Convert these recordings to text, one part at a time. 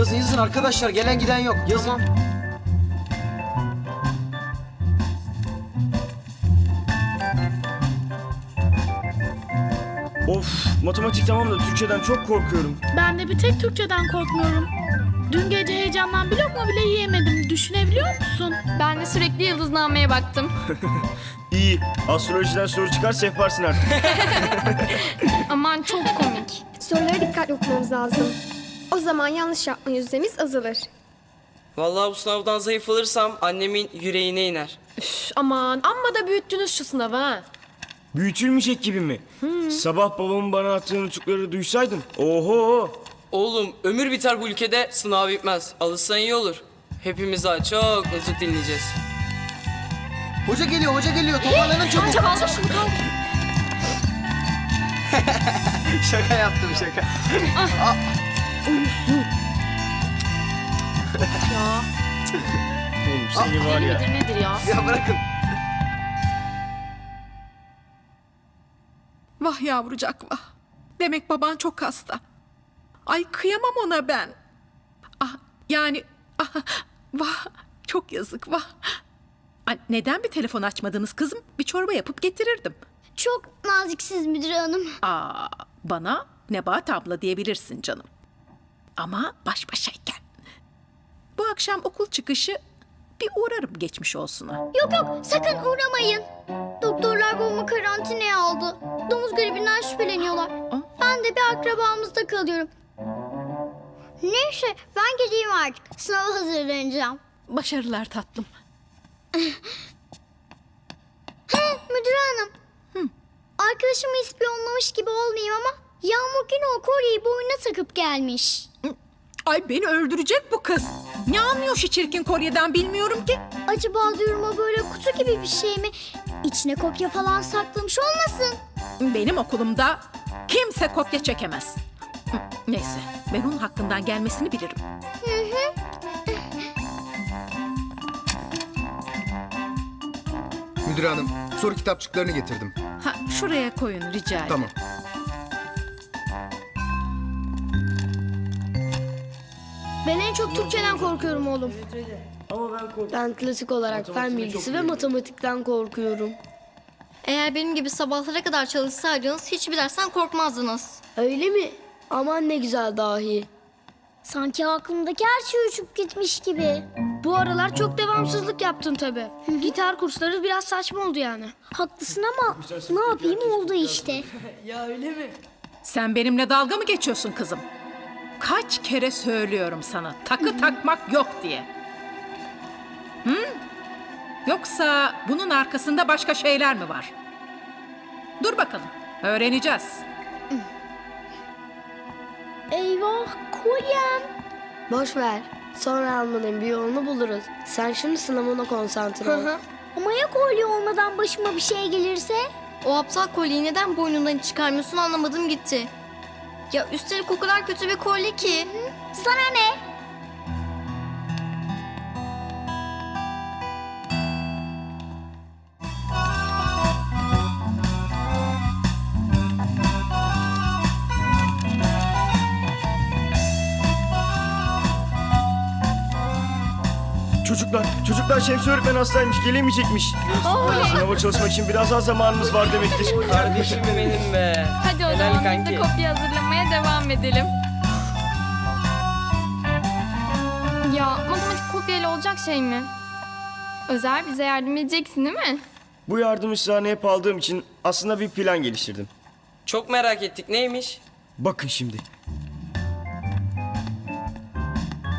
Yazın yazın arkadaşlar gelen giden yok. Yazın. Of matematik tamam da Türkçeden çok korkuyorum. Ben de bir tek Türkçeden korkmuyorum. Dün gece heyecandan bir lokma bile yiyemedim. Düşünebiliyor musun? Ben de sürekli yıldıznameye baktım. İyi astrolojiden soru çıkarsa yaparsın artık. Aman çok komik. Soruları dikkatli okumamız lazım. O zaman yanlış yapma yüzdemiz azalır. Vallahi bu sınavdan zayıf alırsam annemin yüreğine iner. Aman amma da büyüttünüz şu sınavı ha. Büyütülmeyecek gibi mi? Sabah babamın bana attığı nutukları duysaydın. Oho. Oğlum ömür biter bu ülkede sınav bitmez. Alırsan iyi olur. Hepimiz daha çok nutuk dinleyeceğiz. Hoca geliyor hoca geliyor. Toparlanın çabuk. şaka yaptım şaka. Oğlum seni var ya. Nedir nedir ya? Ya bırakın. Vah yavrucak vah. Demek baban çok hasta. Ay kıyamam ona ben. Ah yani ah, vah çok yazık vah. Ay, neden bir telefon açmadınız kızım? Bir çorba yapıp getirirdim. Çok naziksiz müdür hanım. Aa, bana Nebahat abla diyebilirsin canım. Ama baş başayken. Bu akşam okul çıkışı bir uğrarım geçmiş olsuna. Yok yok sakın uğramayın. Doktorlar babamı karantinaya aldı. Domuz gribinden şüpheleniyorlar. Ben de bir akrabamızda kalıyorum. Neyse ben gideyim artık. Sınava hazırlanacağım. Başarılar tatlım. Müdür hanım. Arkadaşımı ispiyonlamış gibi olmayayım ama Yağmur gün o kolyeyi boynuna takıp gelmiş. Ay beni öldürecek bu kız. Ne anlıyor şu çirkin Kore'den bilmiyorum ki. Acaba diyorum o böyle kutu gibi bir şey mi? İçine kopya falan saklamış olmasın. Benim okulumda kimse kopya çekemez. Hı, Neyse ben onun hakkından gelmesini bilirim. Müdür hanım, soru kitapçıklarını getirdim. Ha, şuraya koyun rica ederim. Tamam. Ben en çok Türkçeden korkuyorum oğlum. Ama ben korkuyorum. Ben klasik olarak fen bilgisi ve matematikten korkuyorum. Eğer benim gibi sabahlara kadar çalışsaydınız hiçbir dersten korkmazdınız. Öyle mi? Aman ne güzel dahi. Sanki aklımdaki her şey uçup gitmiş gibi. Bu aralar çok devamsızlık yaptın tabi. Gitar kursları biraz saçma oldu yani. Haklısın ama ne yapayım oldu işte. Sen benimle dalga mı geçiyorsun kızım? Kaç kere söylüyorum sana takı takmak yok diye. Hı? Yoksa bunun arkasında başka şeyler mi var? Dur bakalım öğreneceğiz. Eyvah kolyem. Boş ver. Sonra almanın bir yolunu buluruz. Sen şimdi sınavına konsantre ol. Ama ya kolye olmadan başıma bir şey gelirse? O aptal kolyeyi neden boynundan çıkarmıyorsun anlamadım gitti. Ya üstelik o kadar kötü bir kolye ki. Sana ne? Çocuklar, çocuklar Şemsi öğretmen hastaymış, gelemeyecekmiş. Sınava çalışmak için biraz az zamanımız var demektir. Kardeşim benim be. Hadi o Helal zaman biz kanki. de kopya hazırlamaya devam edelim. Ya matematik kopyayla olacak şey mi? Özer bize yardım edeceksin değil mi? Bu yardımı sizden hep aldığım için aslında bir plan geliştirdim. Çok merak ettik neymiş? Bakın şimdi.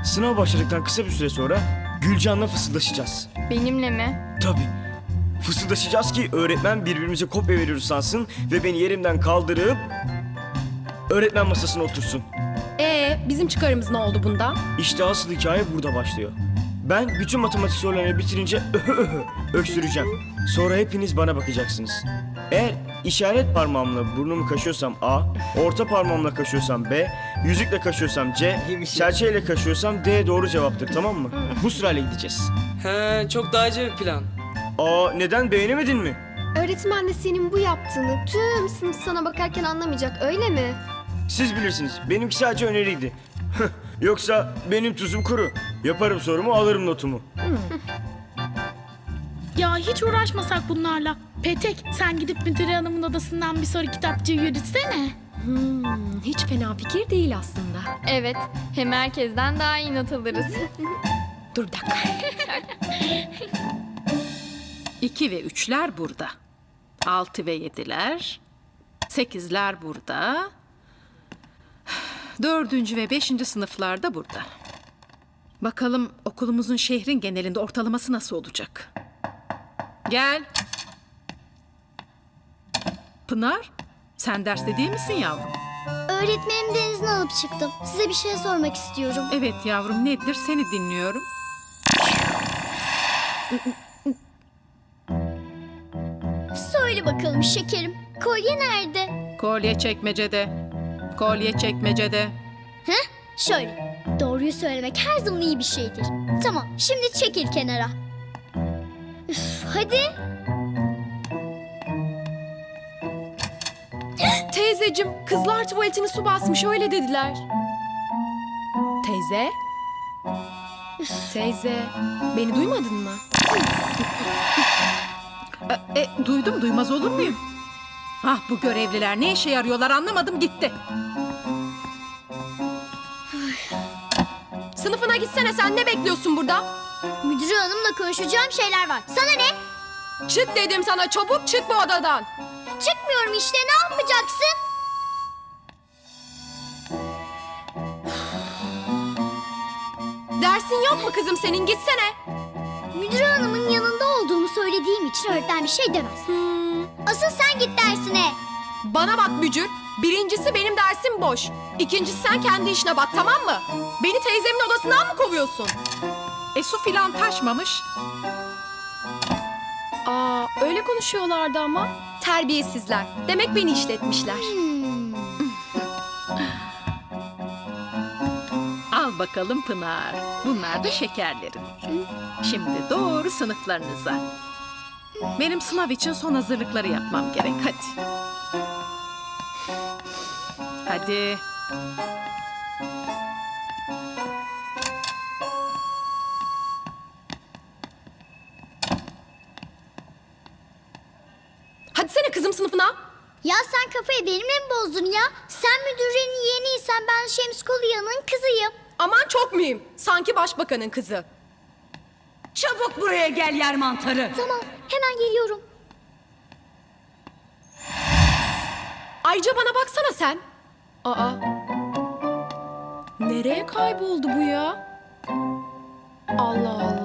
Sınav başladıktan kısa bir süre sonra Gülcan'la fısıldaşacağız. Benimle mi? Tabii. Fısıldaşacağız ki öğretmen birbirimize kopya veriyoruz sansın ve beni yerimden kaldırıp öğretmen masasına otursun. Ee, bizim çıkarımız ne oldu bundan? İşte asıl hikaye burada başlıyor. Ben bütün matematik sorularını bitirince öksüreceğim. Sonra hepiniz bana bakacaksınız. Eğer işaret parmağımla burnumu kaşıyorsam A, orta parmağımla kaşıyorsam B, yüzükle kaşıyorsam C, İyiymiş ya. serçeyle kaşıyorsam D doğru cevaptır tamam mı? Bu sırayla gideceğiz. He çok dağcı bir plan. Aa neden beğenemedin mi? Öğretmen de senin bu yaptığını tüm sınıf sana bakarken anlamayacak öyle mi? Siz bilirsiniz. Benimki sadece öneriydi. Yoksa benim tuzum kuru. Yaparım sorumu alırım notumu. Ya hiç uğraşmasak bunlarla. Petek sen gidip müdür hanımın odasından bir soru kitapçığı yürütsene. Hiç fena fikir değil aslında. Evet. Hem herkesten daha iyi not alırız. Dur bir dakika. İki ve üçler burada. Altı ve yediler. Sekizler burada. Dördüncü ve beşinci sınıflar da burada. Bakalım okulumuzun şehrin genelinde ortalaması nasıl olacak? Gel. Pınar, sen derste değil misin yavrum? Öğretmenim izin alıp çıktım. Size bir şey sormak istiyorum. Evet yavrum nedir seni dinliyorum. Söyle bakalım şekerim. Kolye nerede? Kolye çekmecede. Kolye çekmecede. Şöyle. Doğruyu söylemek her zaman iyi bir şeydir. Tamam, şimdi çekil kenara. Üf, hadi. Teyzecim, kızlar tuvaletini su basmış öyle dediler. Teyze? Teyze, beni duymadın mı? E, e, duydum duymaz olur muyum? Ah bu görevliler ne işe yarıyorlar anlamadım gitti. Sınıfına gitsene sen ne bekliyorsun burada? Müdür hanımla konuşacağım şeyler var. Sana ne? Çık dedim sana çabuk çık bu odadan. Çıkmıyorum işte. Ne yapacaksın? Dersin yok mu kızım senin gitsene. Müdür hanımın yanında olduğumu söylediğim için öğretmen bir şey demez. Asıl sen git dersine. Bana bak bücür. Birincisi benim dersim boş. İkincisi sen kendi işine bak tamam mı? Beni teyzemin odasından mı kovuyorsun? E su filan taşmamış. Konuşuyorlardı ama. Terbiyesizler. Demek beni işletmişler. Al bakalım Pınar. Bunlar da şekerlerin. Şimdi doğru sınıflarınıza. Benim sınav için son hazırlıkları yapmam gerek. Hadi. Hadi. Kızım sınıfına. Ya sen kafayı benimle mi bozdun ya? Sen müdürenin yeğeniysen ben Şems Koluya'nın kızıyım. Aman çok mühim. Sanki başbakanın kızı. Çabuk buraya gel yer mantarı. Tamam hemen geliyorum. Ayrıca bana baksana sen. Aa. Nereye kayboldu bu ya? Allah Allah.